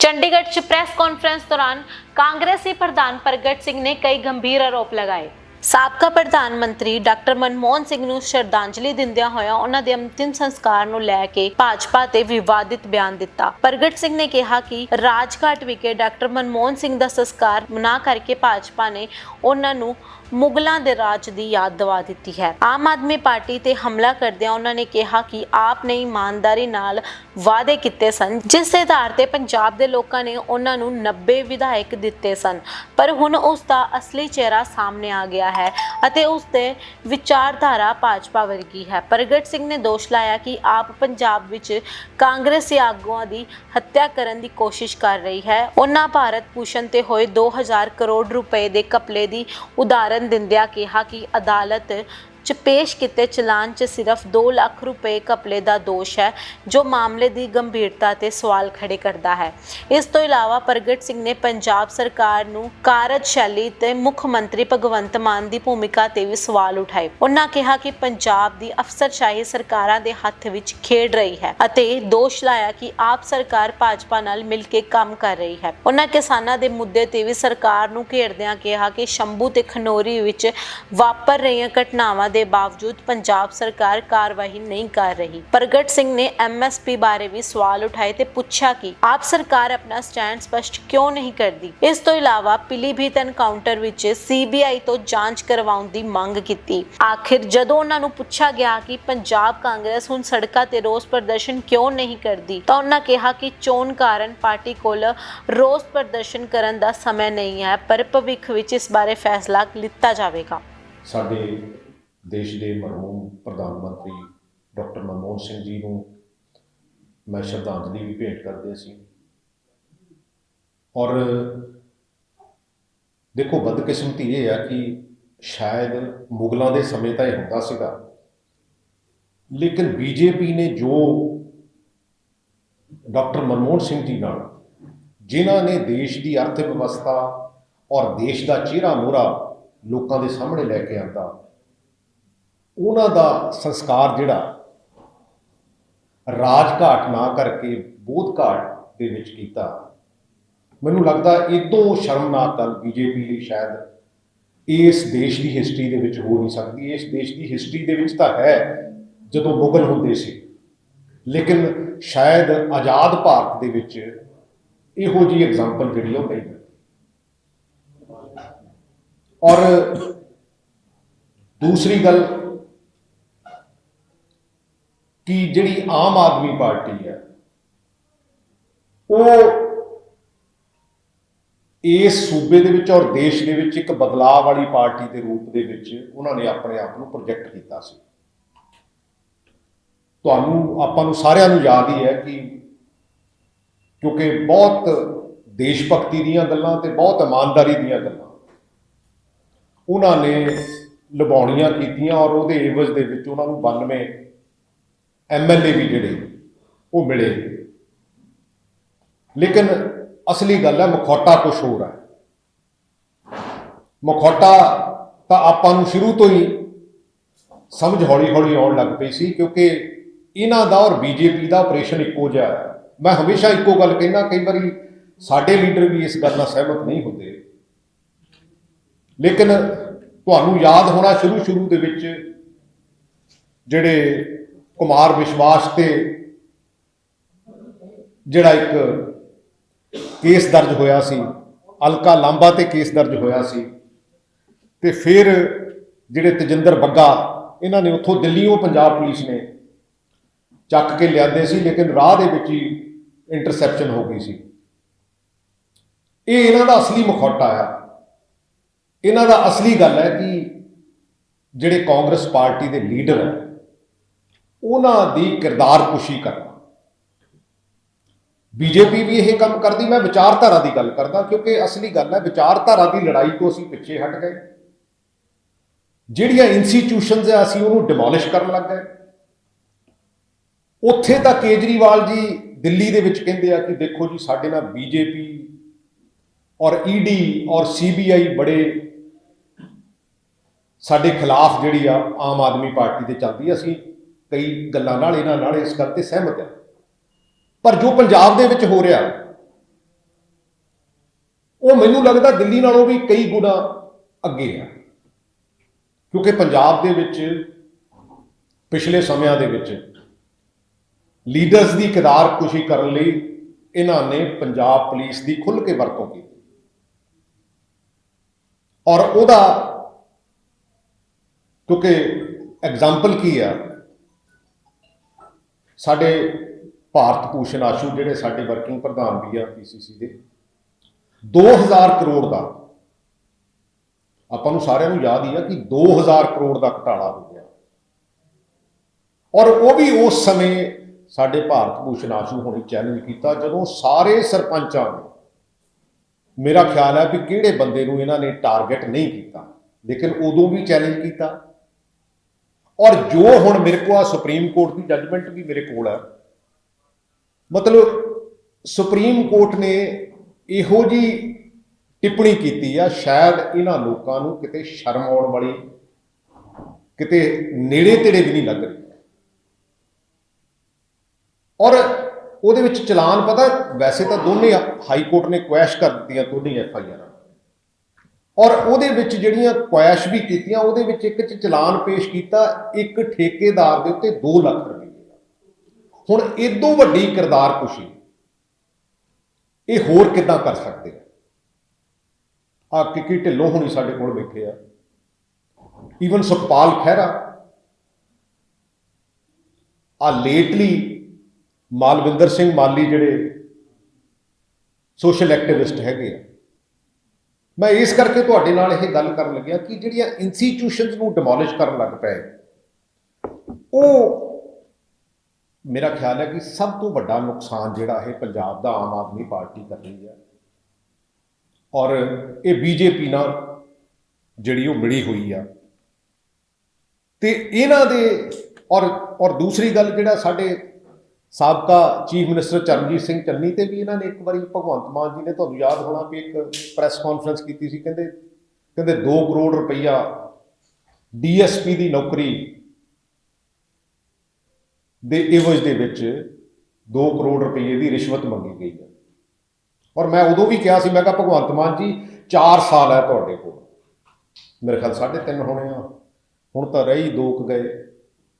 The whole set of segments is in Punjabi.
ਚੰਡੀਗੜ੍ਹ 'ਚ ਪ੍ਰੈਸ ਕਾਨਫਰੰਸ ਦੌਰਾਨ ਕਾਂਗਰਸੀ ਪ੍ਰਧਾਨ ਪ੍ਰਗਟ ਸਿੰਘ ਨੇ ਕਈ ਗੰਭੀਰ ਆਰੋਪ ਲਗਾਏ। ਸਾਬਕਾ ਪ੍ਰਧਾਨ ਮੰਤਰੀ ਡਾਕਟਰ ਮਨਮੋਹਨ ਸਿੰਘ ਨੂੰ ਸ਼ਰਧਾਂਜਲੀ ਦਿੰਦਿਆਂ ਹੋਇਆ ਉਹਨਾਂ ਦੇ ਅੰਤਿਮ ਸੰਸਕਾਰ ਨੂੰ ਲੈ ਕੇ ਭਾਜਪਾ ਤੇ ਵਿਵਾਦਿਤ ਬਿਆਨ ਦਿੱਤਾ। ਪ੍ਰਗਟ ਸਿੰਘ ਨੇ ਕਿਹਾ ਕਿ ਰਾਜਘਾਟ ਵਿਖੇ ਡਾਕਟਰ ਮਨਮੋਹਨ ਸਿੰਘ ਦਾ ਸੰਸਕਾਰ ਨਾ ਕਰਕੇ ਭਾਜਪਾ ਨੇ ਉਹਨਾਂ ਨੂੰ ਮੁਗਲਾਂ ਦੇ ਰਾਜ ਦੀ ਯਾਦ ਦਿਵਾ ਦਿੱਤੀ ਹੈ। ਆਮ ਆਦਮੀ ਪਾਰਟੀ ਤੇ ਹਮਲਾ ਕਰਦਿਆਂ ਉਹਨਾਂ ਨੇ ਕਿਹਾ ਕਿ ਆਪ ਨੇ ਇਮਾਨਦਾਰੀ ਨਾਲ ਵਾਅਦੇ ਕੀਤੇ ਸਨ, ਜਿਸ ਦੇ ਆਧਾਰ ਤੇ ਪੰਜਾਬ ਦੇ ਲੋਕਾਂ ਨੇ ਉਹਨਾਂ ਨੂੰ 90 ਵਿਧਾਇਕ ਦਿੱਤੇ ਸਨ। ਪਰ ਹੁਣ ਉਸ ਦਾ ਅਸਲੀ ਚਿਹਰਾ ਸਾਹਮਣੇ ਆ ਗਿਆ ਹੈ ਅਤੇ ਉਸ ਦੇ ਵਿਚਾਰਧਾਰਾ ਭਾਜਪਾ ਵਰਗੀ ਹੈ। ਪ੍ਰਗਟ ਸਿੰਘ ਨੇ ਦੋਸ਼ ਲਾਇਆ ਕਿ ਆਪ ਪੰਜਾਬ ਵਿੱਚ ਕਾਂਗਰਸੀ ਆਗੂਆਂ ਦੀ ਹੱਤਿਆ ਕਰਨ ਦੀ ਕੋਸ਼ਿਸ਼ ਕਰ ਰਹੀ ਹੈ। ਉਹਨਾਂ ਭਾਰਤ ਭੂਸ਼ਣ ਤੇ ਹੋਏ 2000 ਕਰੋੜ ਰੁਪਏ ਦੇ ਕਪਲੇ ਦੀ ਉਦਾਹਰਨ ਦਿੰਦਿਆਂ ਕਿਹਾ ਕਿ ਅਦਾਲਤ ਚ ਪੇਸ਼ ਕੀਤੇ ਚਲਾਨ 'ਚ ਸਿਰਫ 2 ਲੱਖ ਰੁਪਏ ਘਪਲੇ ਦਾ ਦੋਸ਼ ਹੈ, ਜੋ ਮਾਮਲੇ ਦੀ ਗੰਭੀਰਤਾ ਤੇ ਸਵਾਲ ਖੜੇ ਕਰਦਾ ਹੈ। ਇਸ ਤੋਂ ਇਲਾਵਾ ਪ੍ਰਗਟ ਸਿੰਘ ਨੇ ਪੰਜਾਬ ਸਰਕਾਰ ਨੂੰ ਕਾਰਜਸ਼ੈਲੀ ਤੇ ਮੁੱਖ ਮੰਤਰੀ ਭਗਵੰਤ ਮਾਨ ਦੀ ਭੂਮਿਕਾ ਤੇ ਵੀ ਸਵਾਲ ਉਠਾਏ। ਉਹਨਾਂ ਕਿਹਾ ਕਿ ਪੰਜਾਬ ਦੀ ਅਫਸਰਸ਼ਾਹੀ ਸਰਕਾਰਾਂ ਦੇ ਹੱਥ ਵਿੱਚ ਖੇਡ ਰਹੀ ਹੈ ਅਤੇ ਦੋਸ਼ ਲਾਇਆ ਕਿ ਆਪ ਸਰਕਾਰ ਭਾਜਪਾ ਨਾਲ ਮਿਲ ਕੇ ਕੰਮ ਕਰ ਰਹੀ ਹੈ। ਉਹਨਾਂ ਕਿਸਾਨਾਂ ਦੇ ਮੁੱਦੇ ਤੇ ਵੀ ਸਰਕਾਰ ਨੂੰ ਘੇਰਦਿਆਂ ਕਿਹਾ ਕਿ ਸ਼ੰਭੂ ਤੇ ਖਨੋਰੀ ਵਿੱਚ ਵਾਪਰ ਰਹੀਆਂ ਘਟਨਾਵਾਂ ਦੇ ਬਾਵਜੂਦ ਪੰਜਾਬ ਸਰਕਾਰ ਕਾਰਵਾਈ ਨਹੀਂ ਕਰ ਰਹੀ। ਪ੍ਰਗਟ ਸਿੰਘ ਨੇ ਐਮਐਸਪੀ ਬਾਰੇ ਵੀ ਸਵਾਲ ਉਠਾਏ ਤੇ ਪੁੱਛਿਆ ਕਿ ਆਪ ਸਰਕਾਰ ਆਪਣਾ ਸਟੈਂਡ ਸਪਸ਼ਟ ਕਿਉਂ ਨਹੀਂ ਕਰਦੀ? ਇਸ ਤੋਂ ਇਲਾਵਾ ਪਿਲੀਭੀਤ ਐਨਕਾਊਂਟਰ ਵਿੱਚ ਸੀਬੀਆਈ ਤੋਂ ਜਾਂਚ ਕਰਵਾਉਣ ਦੀ ਮੰਗ ਕੀਤੀ। ਆਖਿਰ ਜਦੋਂ ਉਹਨਾਂ ਨੂੰ ਪੁੱਛਿਆ ਗਿਆ ਕਿ ਪੰਜਾਬ ਕਾਂਗਰਸ ਹੁਣ ਸੜਕਾਂ ਤੇ ਰੋਸ ਪ੍ਰਦਰਸ਼ਨ ਕਿਉਂ ਨਹੀਂ ਕਰਦੀ, ਤਾਂ ਉਹਨਾਂ ਕਿਹਾ ਕਿ ਚੋਣ ਕਾਰਨ ਪਾਰਟੀ ਕੋਲ ਰੋਸ ਪ੍ਰਦਰਸ਼ਨ ਕਰਨ ਦਾ ਸਮਾਂ ਨਹੀਂ ਹੈ, ਪਰ ਭਵਿੱਖ ਵਿੱਚ ਇਸ ਬਾਰੇ ਫੈਸਲਾ ਲਿੱਤਾ ਜਾਵੇਗਾ। ਸਾਡੇ ਦੇਸ਼ ਦੇ ਮਰਹੂਮ ਪ੍ਰਧਾਨ ਮੰਤਰੀ ਡਾਕਟਰ ਮਨਮੋਹਨ ਸਿੰਘ ਜੀ ਨੂੰ ਮੈਂ ਸ਼ਰਧਾਂਜਲੀ ਵੀ ਭੇਟ ਕਰਦੇ ਸੀ। ਔਰ ਦੇਖੋ, ਬਦਕਿਸਮਤੀ ਇਹ ਆ ਕਿ ਸ਼ਾਇਦ ਮੁਗਲਾਂ ਦੇ ਸਮੇਂ ਤਾਂ ਇਹ ਹੁੰਦਾ ਸੀਗਾ। ਲੇਕਿਨ ਬੀਜੇਪੀ ਨੇ ਜੋ ਡਾਕਟਰ ਮਨਮੋਹਨ ਸਿੰਘ ਜੀ ਨਾਲ, ਜਿਨ੍ਹਾਂ ਨੇ ਦੇਸ਼ ਦੀ ਅਰਥ ਵਿਵਸਥਾ ਔਰ ਦੇਸ਼ ਦਾ ਚਿਹਰਾ ਮੋਹਰਾ ਲੋਕਾਂ ਦੇ ਸਾਹਮਣੇ ਲੈ ਕੇ ਆਂਦਾ ਉਹਨਾਂ ਦਾ ਸੰਸਕਾਰ ਜਿਹੜਾ ਰਾਜਘਾਟ ਨਾ ਕਰਕੇ ਬੋਧ ਘਾਟ ਦੇ ਵਿੱਚ ਕੀਤਾ। ਮੈਨੂੰ ਲੱਗਦਾ ਇਹ ਤੋਂ ਸ਼ਰਮਨਾਕ ਗੱਲ ਬੀਜੇਪੀ ਲਈ ਸ਼ਾਇਦ ਇਸ ਦੇਸ਼ ਦੀ ਹਿਸਟਰੀ ਦੇ ਵਿੱਚ ਹੋ ਨਹੀਂ ਸਕਦੀ। ਇਸ ਦੇਸ਼ ਦੀ ਹਿਸਟਰੀ ਦੇ ਵਿੱਚ ਤਾਂ ਹੈ, ਜਦੋਂ ਮੁਗਲ ਹੁੰਦੇ ਸੀ। ਲੇਕਿਨ ਸ਼ਾਇਦ ਆਜ਼ਾਦ ਭਾਰਤ ਦੇ ਵਿੱਚ ਇਹੋ ਜਿਹੀ ਐਗਜ਼ਾਮਪਲ ਜਿਹੜੀ ਉਹ ਨਹੀਂ ਹੈ। ਔਰ ਦੂਸਰੀ ਗੱਲ ਕਿ ਜਿਹੜੀ ਆਮ ਆਦਮੀ ਪਾਰਟੀ ਹੈ, ਉਹ ਇਸ ਸੂਬੇ ਦੇ ਵਿੱਚ ਔਰ ਦੇਸ਼ ਦੇ ਵਿੱਚ ਇੱਕ ਬਦਲਾਅ ਵਾਲੀ ਪਾਰਟੀ ਦੇ ਰੂਪ ਦੇ ਵਿੱਚ ਉਹਨਾਂ ਨੇ ਆਪਣੇ ਆਪ ਨੂੰ ਪ੍ਰੋਜੈਕਟ ਕੀਤਾ ਸੀ। ਤੁਹਾਨੂੰ, ਆਪਾਂ ਨੂੰ ਸਾਰਿਆਂ ਨੂੰ ਯਾਦ ਹੀ ਹੈ ਕਿ ਕਿਉਂਕਿ ਬਹੁਤ ਦੇਸ਼ ਭਗਤੀ ਦੀਆਂ ਗੱਲਾਂ ਤੇ ਬਹੁਤ ਇਮਾਨਦਾਰੀ ਦੀਆਂ ਗੱਲਾਂ ਉਹਨਾਂ ਨੇ ਲੁਭਾਉਣੀਆਂ ਕੀਤੀਆਂ ਔਰ ਉਹਦੇ ਏਵਜ਼ ਦੇ ਵਿੱਚ ਉਹਨਾਂ ਨੂੰ 92 ਐਮਐਲਏ ਵੀ ਜਿਹੜੇ ਉਹ ਮਿਲੇ। ਲੇਕਿਨ ਅਸਲੀ ਗੱਲ ਹੈ, ਮਖੌਟਾ ਕੁਝ ਹੋਰ ਹੈ। ਮਖੌਟਾ ਤਾਂ ਆਪਾਂ ਨੂੰ ਸ਼ੁਰੂ ਤੋਂ ਹੀ ਸਮਝ ਹੌਲੀ ਹੌਲੀ ਆਉਣ ਲੱਗ ਪਈ ਸੀ, ਕਿਉਂਕਿ ਇਹਨਾਂ ਦਾ ਔਰ ਬੀਜੇਪੀ ਦਾ ਆਪਰੇਸ਼ਨ ਇੱਕੋ ਜਿਹਾ ਹੈ। ਮੈਂ ਹਮੇਸ਼ਾ ਇੱਕੋ ਗੱਲ ਕਹਿੰਦਾ, ਕਈ ਵਾਰੀ ਸਾਡੇ ਲੀਡਰ ਵੀ ਇਸ ਗੱਲ ਨਾਲ ਸਹਿਮਤ ਨਹੀਂ ਹੁੰਦੇ। ਲੇਕਿਨ ਤੁਹਾਨੂੰ ਯਾਦ ਹੋਣਾ ਸ਼ੁਰੂ ਸ਼ੁਰੂ ਦੇ ਵਿੱਚ ਜਿਹੜੇ ਕੁਮਾਰ ਵਿਸ਼ਵਾਸ ਤੇ ਜਿਹੜਾ ਇੱਕ ਕੇਸ ਦਰਜ ਹੋਇਆ ਸੀ, ਅਲਕਾ ਲਾਂਬਾ ਤੇ ਕੇਸ ਦਰਜ ਹੋਇਆ ਸੀ, ਤੇ ਫਿਰ ਜਿਹੜੇ ਤਜਿੰਦਰ ਬੱਗਾ, ਇਹਨਾਂ ਨੇ ਉੱਥੋਂ ਦਿੱਲੀੋਂ ਪੰਜਾਬ ਪੁਲਿਸ ਨੇ ਚੱਕ ਕੇ ਲਿਆਂਦੇ ਸੀ, ਲੇਕਿਨ ਰਾਹ ਦੇ ਵਿੱਚ ਹੀ ਇੰਟਰਸੈਪਸ਼ਨ ਹੋ ਗਈ ਸੀ। ਇਹ ਇਹਨਾਂ ਦਾ ਅਸਲੀ ਮੁਖੌਟਾ ਆ। ਇਹਨਾਂ ਦਾ ਅਸਲੀ ਗੱਲ ਹੈ ਕਿ ਜਿਹੜੇ ਕਾਂਗਰਸ ਪਾਰਟੀ ਦੇ ਲੀਡਰ ਹੈ ਉਹਨਾਂ ਦੀ ਕਿਰਦਾਰਕੁਸ਼ੀ ਕਰਨਾ। ਬੀਜੇਪੀ ਵੀ ਇਹ ਕੰਮ ਕਰਦੀ, ਮੈਂ ਵਿਚਾਰਧਾਰਾ ਦੀ ਗੱਲ ਕਰਦਾ, ਕਿਉਂਕਿ ਅਸਲੀ ਗੱਲ ਹੈ, ਵਿਚਾਰਧਾਰਾ ਦੀ ਲੜਾਈ ਤੋਂ ਅਸੀਂ ਪਿੱਛੇ ਹਟ ਗਏ। ਜਿਹੜੀਆਂ ਇੰਸਟੀਟਿਊਸ਼ਨਸ ਆ, ਅਸੀਂ ਉਹਨੂੰ ਡਿਮੋਲਿਸ਼ ਕਰਨ ਲੱਗ ਗਏ। ਉੱਥੇ ਤਾਂ ਕੇਜਰੀਵਾਲ ਜੀ ਦਿੱਲੀ ਦੇ ਵਿੱਚ ਕਹਿੰਦੇ ਆ ਕਿ ਦੇਖੋ ਜੀ, ਸਾਡੇ ਨਾਲ ਬੀਜੇਪੀ ਔਰ ਈਡੀ ਔਰ ਸੀਬੀਆਈ ਬੜੇ ਸਾਡੇ ਖਿਲਾਫ ਜਿਹੜੀ ਆ ਆਮ ਆਦਮੀ ਪਾਰਟੀ ਦੇ ਚੱਲਦੀ ਅਸੀਂ ਕਈ ਗੱਲਾਂ ਨਾਲ ਇਹਨਾਂ ਨਾਲ ਇਸ ਗੱਲ ਤੇ ਸਹਿਮਤ ਆ ਪਰ ਜੋ ਪੰਜਾਬ ਦੇ ਵਿੱਚ ਹੋ ਰਿਹਾ, ਉਹ ਮੈਨੂੰ ਲੱਗਦਾ ਦਿੱਲੀ ਨਾਲੋਂ ਵੀ ਕਈ ਗੁਣਾ ਅੱਗੇ ਆ ਕਿਉਂਕਿ ਪੰਜਾਬ ਦੇ ਵਿੱਚ ਪਿਛਲੇ ਸਮਿਆਂ ਦੇ ਵਿੱਚ ਲੀਡਰਸ ਦੀ ਕਿਰਦਾਰ ਕੁਸ਼ੀ ਕਰਨ ਲਈ ਇਹਨਾਂ ਨੇ ਪੰਜਾਬ ਪੁਲਿਸ ਦੀ ਖੁੱਲ੍ਹ ਕੇ ਵਰਤੋਂ ਕੀਤੀ। ਔਰ ਉਹਦਾ ਕਿਉਂਕਿ ਐਗਜ਼ਾਮਪਲ ਕੀ ਆ? ਸਾਡੇ ਭਾਰਤ ਭੂਸ਼ਣ ਆਸ਼ੂ ਜਿਹੜੇ ਸਾਡੇ ਵਰਕਿੰਗ ਪ੍ਰਧਾਨ ਵੀ ਆ ਪੀਸੀਸੀ ਦੇ 2000 ਕਰੋੜ ਦਾ, ਆਪਾਂ ਨੂੰ ਸਾਰਿਆਂ ਨੂੰ ਯਾਦ ਹੀ ਆ ਕਿ 2000 ਕਰੋੜ ਦਾ ਘਟਾਲਾ ਹੋ ਗਿਆ। ਔਰ ਉਹ ਵੀ ਉਸ ਸਮੇਂ ਸਾਡੇ ਭਾਰਤ ਭੂਸ਼ਣ ਆਸ਼ੂ ਹੋਣੀ ਚੈਲੰਜ ਕੀਤਾ, ਜਦੋਂ ਸਾਰੇ ਸਰਪੰਚਾਂ ਨੇ, ਮੇਰਾ ਖਿਆਲ ਹੈ ਵੀ ਕਿਹੜੇ ਬੰਦੇ ਨੂੰ ਇਹਨਾਂ ਨੇ ਟਾਰਗੇਟ ਨਹੀਂ ਕੀਤਾ। ਲੇਕਿਨ ਉਦੋਂ ਵੀ ਚੈਲੰਜ ਕੀਤਾ। ਔਰ ਜੋ ਹੁਣ ਮੇਰੇ ਕੋਲ ਆ ਸੁਪਰੀਮ ਕੋਰਟ ਦੀ ਜੱਜਮੈਂਟ ਵੀ ਮੇਰੇ ਕੋਲ ਹੈ ਮਤਲਬ ਸੁਪਰੀਮ ਕੋਰਟ ਨੇ ਇਹੋ ਜੀ ਟਿੱਪਣੀ ਕੀਤੀ ਆ, ਸ਼ਾਇਦ ਇਹਨਾਂ ਲੋਕਾਂ ਨੂੰ ਕਿਤੇ ਸ਼ਰਮ ਆਉਣ ਵਾਲੀ, ਕਿਤੇ ਨੇੜੇ ਤੇੜੇ ਵੀ ਨਹੀਂ ਲੱਗ ਰਹੀ। ਔਰ ਉਹਦੇ ਵਿੱਚ ਚਲਾਨ ਪਤਾ, ਵੈਸੇ ਤਾਂ ਦੋਨੇ ਹਾਈ ਕੋਰਟ ਨੇ ਕੁਐਸ਼ ਕਰ ਦਿੱਤੀਆਂ ਦੋਨੇ ਐਫ ਆਈ ਆਰਾਂ। ਔਰ ਉਹਦੇ ਵਿੱਚ ਜਿਹੜੀਆਂ ਕੁਐਸ਼ ਵੀ ਕੀਤੀਆਂ, ਉਹਦੇ ਵਿੱਚ ਇੱਕ ਚ ਚਲਾਨ ਪੇਸ਼ ਕੀਤਾ, ਇੱਕ ਠੇਕੇਦਾਰ ਦੇ ਉੱਤੇ 2 ਲੱਖ ਰੁਪਏ। ਹੁਣ ਇਦੋਂ ਵੱਡੀ ਕਿਰਦਾਰ ਕੁਸ਼ੀ, ਇਹ ਹੋਰ ਕਿੱਦਾਂ ਕਰ ਸਕਦੇ ਆ? ਆ ਕਿਕੀ ਢਿੱਲੋਂ ਹੁਣੀ ਸਾਡੇ ਕੋਲ ਬੈਠੇ ਆ। ਈਵਨ ਸੁਖਪਾਲ ਖਹਿਰਾ ਆ ਲੇਟਲੀ ਮਾਲਵਿੰਦਰ ਸਿੰਘ ਮਾਲੀ ਜਿਹੜੇ ਸੋਸ਼ਲ ਐਕਟਿਵਿਸਟ ਹੈਗੇ ਆ ਮੈਂ ਇਸ ਕਰਕੇ ਤੁਹਾਡੇ ਨਾਲ ਇਹ ਗੱਲ ਕਰਨ ਲੱਗਿਆ ਕਿ ਜਿਹੜੀਆਂ ਇੰਸਟੀਟਿਊਸ਼ਨਸ ਨੂੰ ਡਿਮੋਲਿਸ਼ ਕਰਨ ਲੱਗ ਪਏ, ਉਹ ਮੇਰਾ ਖਿਆਲ ਹੈ ਕਿ ਸਭ ਤੋਂ ਵੱਡਾ ਨੁਕਸਾਨ ਜਿਹੜਾ ਹੈ ਪੰਜਾਬ ਦਾ ਆਮ ਆਦਮੀ ਪਾਰਟੀ ਕਰ ਰਹੀ ਹੈ। ਔਰ ਇਹ ਬੀਜੇਪੀ ਨਾਲ ਜਿਹੜੀ ਉਹ ਮਿਲੀ ਹੋਈ ਆ। ਤੇ ਇਹਨਾਂ ਦੇ ਔਰ ਔਰ ਦੂਸਰੀ ਗੱਲ ਜਿਹੜਾ ਸਾਡੇ ਸਾਬਕਾ ਚੀਫ ਮਿਨਿਸਟਰ ਚਰਨਜੀਤ ਸਿੰਘ ਚੰਨੀ ਤੇ ਵੀ ਇਹਨਾਂ ਨੇ ਇੱਕ ਵਾਰੀ ਭਗਵੰਤ ਮਾਨ ਜੀ ਨੇ, ਤੁਹਾਨੂੰ ਯਾਦ ਹੋਣਾ ਵੀ ਇੱਕ ਪ੍ਰੈਸ ਕਾਨਫਰੰਸ ਕੀਤੀ ਸੀ, ਕਹਿੰਦੇ ਕਹਿੰਦੇ 2 ਕਰੋੜ ਰੁਪਈਆ ਡੀਐਸਪੀ ਦੀ ਨੌਕਰੀ ਦੇ ਇਵਜ ਦੇ ਵਿੱਚ 2 ਕਰੋੜ ਰੁਪਏ ਦੀ ਰਿਸ਼ਵਤ ਮੰਗੀ ਗਈ ਹੈ। ਔਰ ਮੈਂ ਉਦੋਂ ਵੀ ਕਿਹਾ ਸੀ, ਮੈਂ ਕਿਹਾ, ਭਗਵੰਤ ਮਾਨ ਜੀ 4 ਸਾਲ ਹੈ ਤੁਹਾਡੇ ਕੋਲ। ਮੇਰੇ ਖਿਆਲ 3.5 ਹੋਣੇ ਆ। ਹੁਣ ਤਾਂ ਰਹੀ ਦੋ ਕੁ ਗਏ।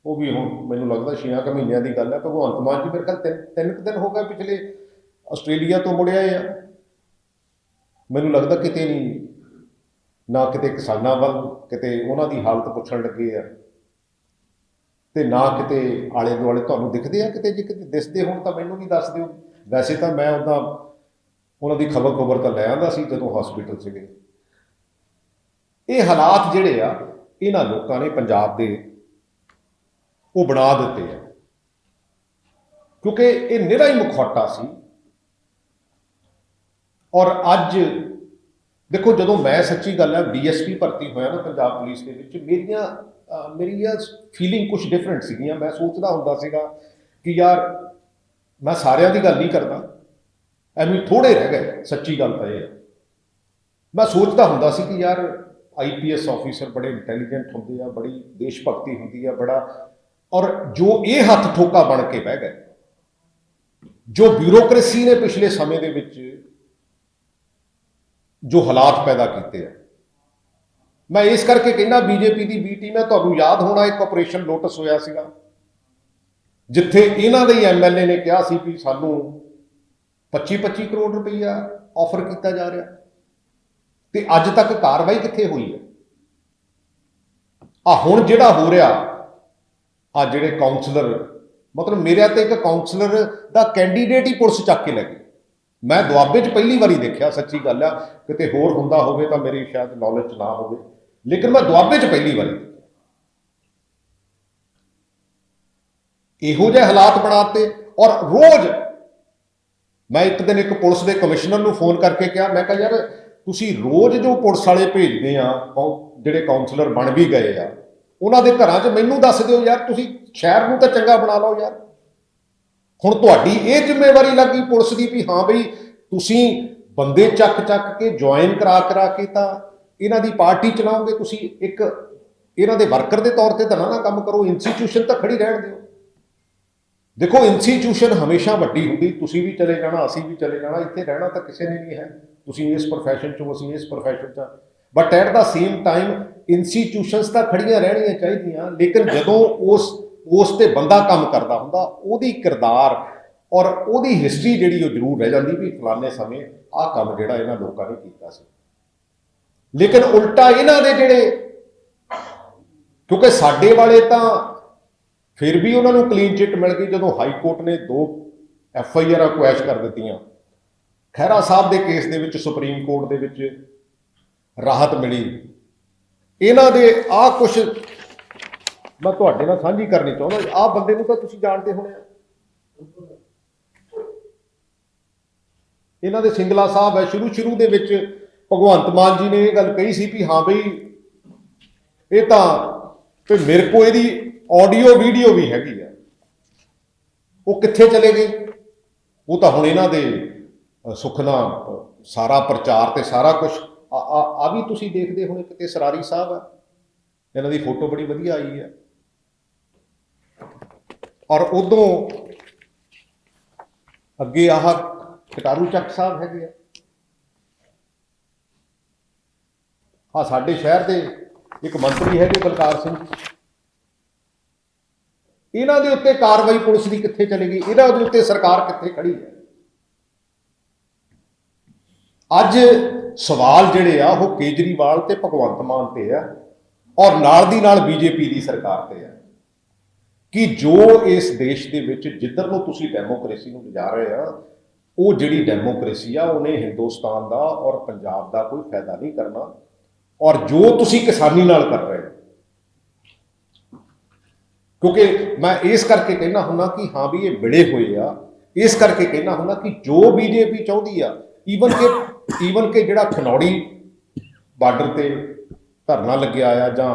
ਉਹ ਵੀ ਹੁਣ ਮੈਨੂੰ ਲੱਗਦਾ 6 ਕੁ ਮਹੀਨਿਆਂ ਦੀ ਗੱਲ ਹੈ, ਭਗਵੰਤ ਮਾਨ ਜੀ ਮੇਰੇ ਖਿਆਲ ਤਿੰਨ ਤਿੰਨ ਕੁ ਦਿਨ ਹੋ ਗਏ ਪਿਛਲੇ ਆਸਟ੍ਰੇਲੀਆ ਤੋਂ ਮੁੜਿਆ ਆ। ਮੈਨੂੰ ਲੱਗਦਾ ਕਿਤੇ ਨਹੀਂ, ਨਾ ਕਿਤੇ ਕਿਸਾਨਾਂ ਵੱਲ, ਕਿਤੇ ਉਹਨਾਂ ਦੀ ਹਾਲਤ ਪੁੱਛਣ ਲੱਗੇ ਆ। ਤੇ ਨਾ ਕਿਤੇ ਆਲੇ ਦੁਆਲੇ ਤੁਹਾਨੂੰ ਦਿਖਦੇ ਆ, ਕਿਤੇ ਜੇ ਕਿਤੇ ਦਿਸਦੇ ਹੋਣ ਤਾਂ ਮੈਨੂੰ ਵੀ ਦੱਸ ਦਿਓ। ਵੈਸੇ ਤਾਂ ਮੈਂ ਉਹਦਾ, ਉਹਨਾਂ ਦੀ ਖਬਰ ਖਬਰ ਤਾਂ ਲੈ ਆਂਦਾ ਸੀ ਜਦੋਂ ਹਸਪੀਟਲ ਸੀਗੇ ਇਹ ਹਾਲਾਤ ਜਿਹੜੇ ਆ, ਇਹਨਾਂ ਲੋਕਾਂ ਨੇ ਪੰਜਾਬ ਦੇ ਉਹ ਬਣਾ ਦਿੱਤੇ ਆ। ਕਿਉਂਕਿ ਇਹ ਨਿਹਰਾ ਹੀ ਮੁਖੌਟਾ ਸੀ। ਔਰ ਅੱਜ ਦੇਖੋ, ਜਦੋਂ ਮੈਂ ਸੱਚੀ ਗੱਲ ਹੈ ਡੀਐਸਪੀ ਭਰਤੀ ਹੋਇਆ ਨਾ ਪੰਜਾਬ ਪੁਲਿਸ ਦੇ ਵਿੱਚ, ਮੇਰੀਆਂ, ਅਹ, ਮੇਰੀਆਂ ਫੀਲਿੰਗ ਕੁਝ ਡਿਫਰੈਂਟ ਸੀਗੀਆਂ। ਮੈਂ ਸੋਚਦਾ ਹੁੰਦਾ ਸੀਗਾ ਕਿ ਯਾਰ, ਮੈਂ ਸਾਰਿਆਂ ਦੀ ਗੱਲ ਨਹੀਂ ਕਰਦਾ। ਐਵੇਂ ਥੋੜੇ ਰਹਿ ਗਏ, ਸੱਚੀ ਗੱਲ ਤਾਂ ਇਹ ਹੈ ਮੈਂ ਸੋਚਦਾ ਹੁੰਦਾ ਸੀ ਕਿ ਯਾਰ ਆਈਪੀਐਸ ਆਫੀਸਰ ਬੜੇ ਇੰਟੈਲੀਜੈਂਟ ਹੁੰਦੇ ਆ, ਬੜੀ ਦੇਸ਼ ਭਗਤੀ ਹੁੰਦੀ ਆ, ਬੜਾ ਔਰ ਜੋ ਇਹ ਹੱਥ ਠੋਕਾ ਬਣ ਕੇ ਬਹਿ ਗਏ, ਜੋ ਬਿਊਰੋਕ੍ਰੇਸੀ ਨੇ ਪਿਛਲੇ ਸਮੇਂ ਦੇ ਵਿੱਚ ਜੋ ਹਾਲਾਤ ਪੈਦਾ ਕੀਤੇ ਆ। ਮੈਂ ਇਸ ਕਰਕੇ ਕਹਿੰਦਾ ਬੀਜੇਪੀ ਦੀ ਬੀ ਟੀਮ ਹੈ ਤੁਹਾਨੂੰ ਯਾਦ ਹੋਣਾ ਇੱਕ ਆਪਰੇਸ਼ਨ ਲੋਟਸ ਹੋਇਆ ਸੀਗਾ, ਜਿੱਥੇ ਇਹਨਾਂ ਦੇ ਹੀ ਐਮਐਲਏ ਨੇ ਕਿਹਾ ਸੀ ਵੀ ਸਾਨੂੰ 25 25 ਕਰੋੜ ਰੁਪਈਆ ਆਫਰ ਕੀਤਾ ਜਾ ਰਿਹਾ। ਤੇ ਅੱਜ ਤੱਕ ਕਾਰਵਾਈ ਕਿੱਥੇ ਹੋਈ ਹੈ? ਆ ਹੁਣ ਜਿਹੜਾ ਹੋ ਰਿਹਾ ਆ ਜਿਹੜੇ ਕਾਉਂਸਲਰ ਮਤਲਬ ਮੇਰੇ ਤੇ ਇੱਕ ਕਾਉਂਸਲਰ ਦਾ ਕੈਂਡੀਡੇਟ ਹੀ ਪੁਲਿਸ ਚੱਕ ਕੇ ਲੈ ਗਈ। ਮੈਂ ਦੁਆਬੇ 'ਚ ਪਹਿਲੀ ਵਾਰੀ ਦੇਖਿਆ, ਸੱਚੀ ਗੱਲ ਆ, ਕਿਤੇ ਹੋਰ ਹੁੰਦਾ ਹੋਵੇ ਤਾਂ ਮੇਰੀ ਸ਼ਾਇਦ ਨੌਲੇਜ ਨਾ ਹੋਵੇ, ਲੇਕਿਨ ਮੈਂ ਦੁਆਬੇ 'ਚ ਪਹਿਲੀ ਵਾਰੀ ਦੇਖਿਆ। ਇਹੋ ਜਿਹੇ ਹਾਲਾਤ ਬਣਾਤੇ ਔਰ ਰੋਜ਼ ਮੈਂ ਇੱਕ ਦਿਨ ਇੱਕ ਪੁਲਿਸ ਦੇ ਕਮਿਸ਼ਨਰ ਨੂੰ ਫੋਨ ਕਰਕੇ ਕਿਹਾ, ਮੈਂ ਕਿਹਾ, ਯਾਰ, ਤੁਸੀਂ ਰੋਜ਼ ਜੋ ਪੁਲਿਸ ਵਾਲੇ ਭੇਜਦੇ ਆ, ਕੌ- ਜਿਹੜੇ ਕਾਉਂਸਲਰ ਬਣ ਵੀ ਗਏ ਆ ਉਹਨਾਂ ਦੇ ਘਰਾਂ 'ਚ ਮੈਨੂੰ ਦੱਸ ਦਿਓ ਯਾਰ, ਤੁਸੀਂ ਸ਼ਹਿਰ ਨੂੰ ਤਾਂ ਚੰਗਾ ਬਣਾ ਲਓ ਯਾਰ। ਹੁਣ ਤੁਹਾਡੀ ਇਹ ਜ਼ਿੰਮੇਵਾਰੀ ਲੱਗੀ ਪੁਲਿਸ ਦੀ ਵੀ ਹਾਂ ਬਈ, ਤੁਸੀਂ ਬੰਦੇ ਚੱਕ ਚੱਕ ਕੇ ਜੁਆਇਨ ਕਰਾ ਕਰਾ ਕੇ ਤਾਂ ਇਹਨਾਂ ਦੀ ਪਾਰਟੀ ਚਲਾਓਗੇ, ਤੁਸੀਂ ਇੱਕ ਇਹਨਾਂ ਦੇ ਵਰਕਰ ਦੇ ਤੌਰ ਤੇ ਤਾਂ ਨਾ ਕੰਮ ਕਰੋ ਇੰਸਟੀਟਿਊਸ਼ਨ ਤਾਂ ਖੜੀ ਰਹਿਣ ਦਿਓ। ਦੇਖੋ ਇੰਸਟੀਟਿਊਸ਼ਨ ਹਮੇਸ਼ਾ ਵੱਡੀ ਹੁੰਦੀ, ਤੁਸੀਂ ਵੀ ਚਲੇ ਜਾਣਾ, ਅਸੀਂ ਵੀ ਚਲੇ ਜਾਣਾ, ਇੱਥੇ ਰਹਿਣਾ ਤਾਂ ਕਿਸੇ ਨੇ ਨਹੀਂ ਹੈ। ਤੁਸੀਂ ਇਸ profession ਚੋਂ, ਅਸੀਂ ਇਸ profession ਚ but at the same time institutions ਤਾਂ ਖੜੀਆਂ ਰਹਿਣੀਆਂ ਚਾਹੀਦੀਆਂ, ਲੇਕਿਨ ਜਦੋਂ ਉਸ ਉਸ ਤੇ ਬੰਦਾ ਕੰਮ ਕਰਦਾ ਹੁੰਦਾ, ਉਹਦੀ ਕਿਰਦਾਰ ਔਰ ਉਹਦੀ ਹਿਸਟਰੀ ਜਿਹੜੀ ਉਹ ਜ਼ਰੂਰ ਰਹਿ ਜਾਂਦੀ ਵੀ ਫਲਾਣੇ ਸਮੇਂ ਆਹ ਕੰਮ ਜਿਹੜਾ ਇਹਨਾਂ ਲੋਕਾਂ ਨੇ ਕੀਤਾ ਸੀ। ਲੇਕਿਨ ਉਲਟਾ ਇਹਨਾਂ ਦੇ ਜਿਹੜੇ, ਕਿਉਂਕਿ ਸਾਡੇ ਵਾਲੇ ਤਾਂ ਫਿਰ ਵੀ ਉਹਨਾਂ ਨੂੰ ਕਲੀਨ ਚਿੱਟ ਮਿਲ ਗਈ ਜਦੋਂ ਹਾਈ ਕੋਰਟ ਨੇ ਦੋ ਐਫ ਆਈ ਆਰਾਂ ਕੁਐਸ਼ ਕਰ ਦਿੱਤੀਆਂ। ਖਹਿਰਾ ਸਾਹਿਬ ਦੇ ਕੇਸ ਦੇ ਵਿੱਚ ਸੁਪਰੀਮ ਕੋਰਟ ਦੇ ਵਿੱਚ ਰਾਹਤ ਮਿਲੀ। ਇਹਨਾਂ ਦੇ ਆਹ ਕੁਝ ਮੈਂ ਤੁਹਾਡੇ ਨਾਲ ਸਾਂਝੀ ਕਰਨੀ ਚਾਹੁੰਦਾ ਆਹ ਬੰਦੇ ਨੂੰ ਤਾਂ ਤੁਸੀਂ ਜਾਣਦੇ ਹੋਣੇ ਆ। ਇਹਨਾਂ ਦੇ ਸਿੰਗਲਾ ਸਾਹਿਬ ਹੈ ਸ਼ੁਰੂ ਸ਼ੁਰੂ ਦੇ ਵਿੱਚ ਭਗਵੰਤ ਮਾਨ ਜੀ ਨੇ ਇਹ ਗੱਲ ਕਹੀ ਸੀ ਵੀ ਹਾਂ ਬਈ ਇਹ ਤਾਂ ਤੇ ਮੇਰੇ ਕੋ ਇਹਦੀ ਆਡੀਓ ਵੀਡੀਓ ਵੀ ਹੈਗੀ ਆ। ਉਹ ਕਿੱਥੇ ਚਲੇ ਗਏ? ਉਹ ਤਾਂ ਹੁਣ ਇਹਨਾਂ ਦੇ ਅ, ਸੁਖਨਾ ਸਾਰਾ ਪ੍ਰਚਾਰ ਤੇ ਸਾਰਾ ਕੁਝ ਆ, ਆ- ਵੀ ਤੁਸੀਂ ਦੇਖਦੇ ਹੋਣੇ ਕਿਤੇ ਸਰਾਰੀ ਸਾਹਿਬ ਆ। ਇਹਨਾਂ ਦੀ ਫੋਟੋ ਬੜੀ ਵਧੀਆ ਆਈ ਹੈ ਔਰ ਉਦੋਂ ਅੱਗੇ ਆਹ ਕਟਾਰੂ ਚੱਕ ਸਾਹਿਬ ਹੈਗੇ ਆ। ਆ ਸਾਡੇ ਸ਼ਹਿਰ ਦੇ ਇੱਕ ਮੰਤਰੀ ਹੈਗੇ ਬਲਕਾਰ ਸਿੰਘ। ਇਹਨਾਂ ਦੇ ਉੱਤੇ ਕਾਰਵਾਈ ਪੁਲਿਸ ਦੀ ਕਿੱਥੇ ਚਲੇ ਗਈ? ਇਹਨਾਂ ਦੇ ਉੱਤੇ ਸਰਕਾਰ ਕਿੱਥੇ ਖੜੀ ਹੈ? ਅੱਜ ਸਵਾਲ ਜਿਹੜੇ ਆ, ਉਹ ਕੇਜਰੀਵਾਲ ਤੇ ਭਗਵੰਤ ਮਾਨ ਤੇ ਆ ਔਰ ਨਾਲ ਦੀ ਨਾਲ ਬੀਜੇਪੀ ਦੀ ਸਰਕਾਰ ਤੇ ਆ। ਕਿ ਜੋ ਇਸ ਦੇਸ਼ ਦੇ ਵਿੱਚ ਜਿੱਧਰ ਨੂੰ ਤੁਸੀਂ ਡੈਮੋਕ੍ਰੇਸੀ ਨੂੰ ਲਿਜਾ ਰਹੇ ਆ, ਉਹ ਜਿਹੜੀ ਡੈਮੋਕ੍ਰੇਸੀ ਆ, ਉਹਨੇ ਹਿੰਦੁਸਤਾਨ ਦਾ ਔਰ ਪੰਜਾਬ ਦਾ ਕੋਈ ਫਾਇਦਾ ਨਹੀਂ ਕਰਨਾ ਔਰ ਜੋ ਤੁਸੀਂ ਕਿਸਾਨੀ ਨਾਲ ਕਰ ਰਹੇ ਹੋ। ਕਿਉਂਕਿ ਮੈਂ ਇਸ ਕਰਕੇ ਕਹਿਣਾ ਹੁੰਦਾ ਕਿ ਹਾਂ ਵੀ ਇਹ ਵਿੜੇ ਹੋਏ ਆ, ਇਸ ਕਰਕੇ ਕਹਿਣਾ ਹੁੰਦਾ ਕਿ ਜੋ ਬੀਜੇਪੀ ਚਾਹੁੰਦੀ ਆ ਈਵਨ ਕਿ ਈਵਨ ਕਿ ਜਿਹੜਾ ਖਨੌੜੀ ਬਾਰਡਰ ਤੇ ਧਰਨਾ ਲੱਗਿਆ ਆ ਜਾਂ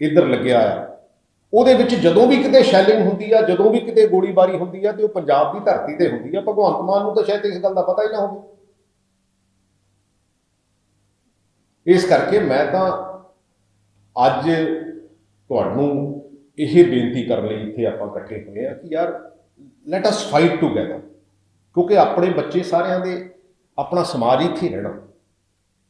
ਇੱਧਰ ਲੱਗਿਆ ਆ ਉਹਦੇ ਵਿੱਚ ਜਦੋਂ ਵੀ ਕਿਤੇ ਸ਼ੈਲਿੰਗ ਹੁੰਦੀ ਆ, ਜਦੋਂ ਵੀ ਕਿਤੇ ਗੋਲੀਬਾਰੀ ਹੁੰਦੀ ਆ ਤੇ ਉਹ ਪੰਜਾਬ ਦੀ ਧਰਤੀ ਤੇ ਹੁੰਦੀ ਆ, ਭਗਵੰਤ ਮਾਨ ਨੂੰ ਤਾਂ ਸ਼ਾਇਦ ਇਸ ਗੱਲ ਦਾ ਪਤਾ ਹੀ ਨਾ ਹੋਵੇ। ਇਸ ਕਰਕੇ ਮੈਂ ਤਾਂ ਅੱਜ ਤੁਹਾਨੂੰ ਇਹ ਬੇਨਤੀ ਕਰਨ ਲਈ ਇੱਥੇ ਆਪਾਂ ਇਕੱਠੇ ਹੋਏ ਆ ਕਿ ਯਾਰ ਲੈਟ ਅਸ ਫਾਈਟ ਟੂਗੇਦਰ ਕਿਉਂਕਿ ਆਪਣੇ ਬੱਚੇ ਸਾਰਿਆਂ ਦੇ ਆਪਣਾ ਸਮਾਜ ਇੱਥੇ ਹੀ ਰਹਿਣਾ।